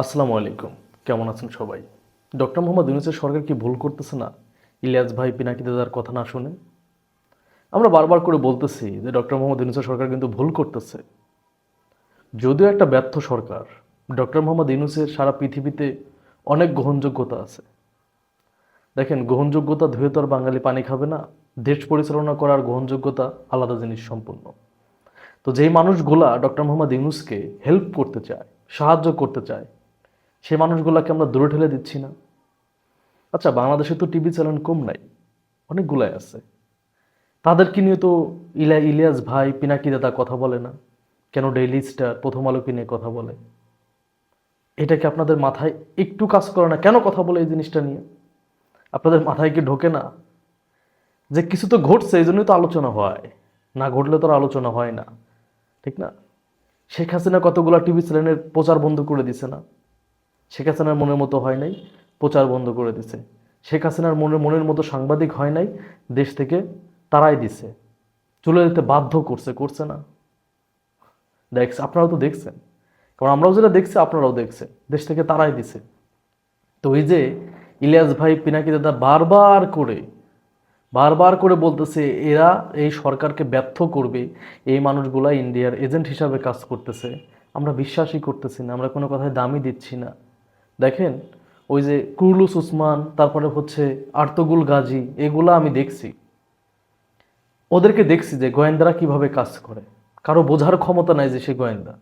আসসালামু আলাইকুম। কেমন আছেন সবাই? ডক্টর মোহাম্মদ ইউনুসের সরকার কি ভুল করতেছে না? ইলিয়াস ভাই পিনাকি দাদার কথা না শুনে আমরা বারবার করে বলতেছি যে ডক্টর মোহাম্মদ ইউনুসের সরকার কিন্তু ভুল করতেছে। যদিও একটা ব্যর্থ সরকার, ডক্টর মোহাম্মদ ইউনুসের সারা পৃথিবীতে অনেক গ্রহণযোগ্যতা আছে। দেখেন, গ্রহণযোগ্যতা ধুয়ে তো আর বাঙালি পানি খাবে না, দেশ পরিচালনা করার গ্রহণযোগ্যতা আলাদা জিনিস সম্পূর্ণ। তো যেই মানুষগুলা ডক্টর মোহাম্মদ ইউনুসকে হেল্প করতে চায়, সাহায্য করতে চায় সেই মানুষগুলোকে আমরা দূরে ঠেলে দিচ্ছি না। আচ্ছা বাংলাদেশে তো টিভি চ্যানেল কম নাই, অনেকগুলাই আছে। তাদেরকে নিয়ে তো ইলা ইলিয়াস ভাই, পিনাকি দাদা কথা বলে না। কেন ডেইলি স্টার, প্রথম আলোকে নিয়ে কথা বলে। এটাকে আপনাদের মাথায় একটু কাজ করে না? কেন কথা বলে এই জিনিসটা নিয়ে? আপনাদের মাথায় কি ঢোকে না? যে কিছু তো ঘটছে, এই জন্যই তো আলোচনা হয়। না ঘটলে তো আর আলোচনা হয় না, ঠিক না? শেখ হাসিনা কতগুলো টিভি চ্যানেলের প্রচার বন্ধ করে দিছে না? শেখ হাসিনার মনের মতো হয় নাই, প্রচার বন্ধ করে দিছে। শেখ হাসিনার মনের মনের মতো সাংবাদিক হয় নাই, দেশ থেকে তারাই দিছে। চলে যেতে বাধ্য করছে করছে না। দেখ আপনারাও তো দেখছেন। কারণ আমরাও যেটা দেখছি, আপনারাও দেখছেন। দেশ থেকে তারাই দিছে। তো ওই যে ইলিয়াস ভাই, পিনাকি দাদা বারবার করে বারবার করে বলতেছে, এরা এই সরকারকে ব্যর্থ করবে, এই মানুষগুলা ইন্ডিয়ার এজেন্ট হিসাবে কাজ করতেছে। আমরা বিশ্বাসই করতেছি না, আমরা কোনো কথায় দামই দিচ্ছি না। দেখেন, ওই যে কুরলুস উসমান, তারপরে হচ্ছে আর্তগুল গাজী, এগুলা আমি দেখছি। ওদেরকে দেখছি যে গোয়েন্দারা কীভাবে কাজ করে। কারও বোঝার ক্ষমতা নাই যে সে গোয়েন্দা।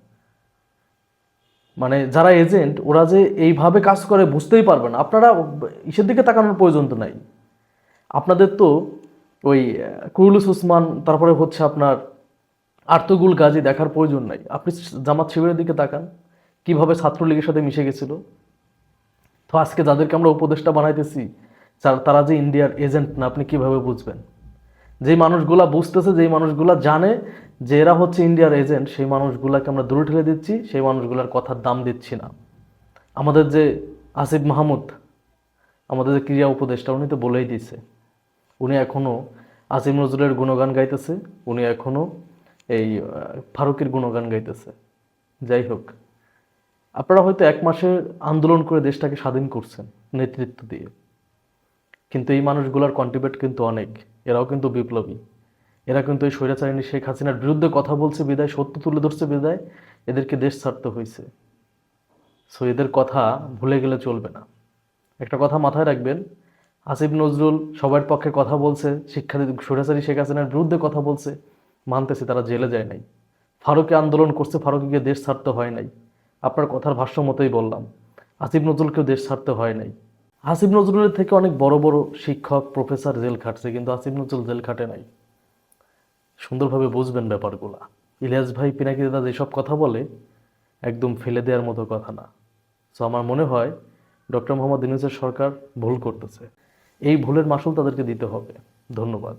মানে যারা এজেন্ট, ওরা যে এইভাবে কাজ করে বুঝতেই পারবে না। আপনারা ইসের দিকে তাকানোর প্রয়োজন তো নাই। আপনাদের তো ওই কুরুলুস উসমান, তারপরে হচ্ছে আপনার আর্তগুল গাজী দেখার প্রয়োজন নাই। আপনি জামাত শিবিরের দিকে তাকান। কীভাবে ছাত্রলীগের সাথে মিশে গেছিল? তো আজকে যাদেরকে আমরা উপদেষ্টা বানাইতেছি তারা যে ইন্ডিয়ার এজেন্ট না, আপনি কীভাবে বুঝবেন? যেই মানুষগুলা বুঝতেছে, যেই মানুষগুলা জানে যে এরা হচ্ছে ইন্ডিয়ার এজেন্ট, সেই মানুষগুলাকে আমরা দূরে ঠেলে দিচ্ছি, সেই মানুষগুলার কথার দাম দিচ্ছি না। আমাদের যে আসিফ মাহমুদ, আমাদের যে ক্রিয়া উপদেষ্টা, উনি তো বলেই দিছে উনি এখনও আসিম নজরুলের গুণগান গাইতেছে, উনি এখনও এই ফারুকের গুণগান গাইতেছে। যাই হোক। আপনারা হয়তো এক মাসের আন্দোলন করে দেশটাকে স্বাধীন করছেন, নেতৃত্ব দিয়ে। কিন্তু এই মানুষগুলোর কন্ট্রিবিউট কিন্তু অনেক, এরাও কিন্তু বিপ্লবী। এরা কিন্তু এই স্বৈরাচারিণী শেখ হাসিনার বিরুদ্ধে কথা বলছে বিদায়, সত্য তুলে ধরছে বিদায়, এদেরকে দেশ ছাড়তে হয়েছে সো এদের কথা ভুলে গেলে চলবে না। একটা কথা মাথায় রাখবেন, আসিফ নজরুল সবার পক্ষে কথা বলছে, শিক্ষা স্বৈরাচারী শেখ হাসিনার বিরুদ্ধে কথা বলছে, মানতেছে তারা জেলে যায় নাই। ফারুকে আন্দোলন করছে, ফারুকিকে দেশ ছাড়তে হয় নাই। আপনার কথার ভাষ্য মতোই বললাম। আসিফ নজরুলকেও দেশ ছাড়তে হয় নাই। আসিফ নজরুলের থেকে অনেক বড় বড় শিক্ষক, প্রফেসর জেল খাটছে, কিন্তু আসিফ নজরুল জেল খাটে নাই। সুন্দরভাবে বুঝবেন ব্যাপারগুলা। ইলিয়াস ভাই, পিনাকি দাদা যেসব কথা বলে, একদম ফেলে দেওয়ার মতো কথা না। সো আমার মনে হয়, ডক্টর মোহাম্মদ ইউনুসের সরকার ভুল করতেছে। এই ভুলের মাসুল তাদেরকে দিতে হবে। ধন্যবাদ।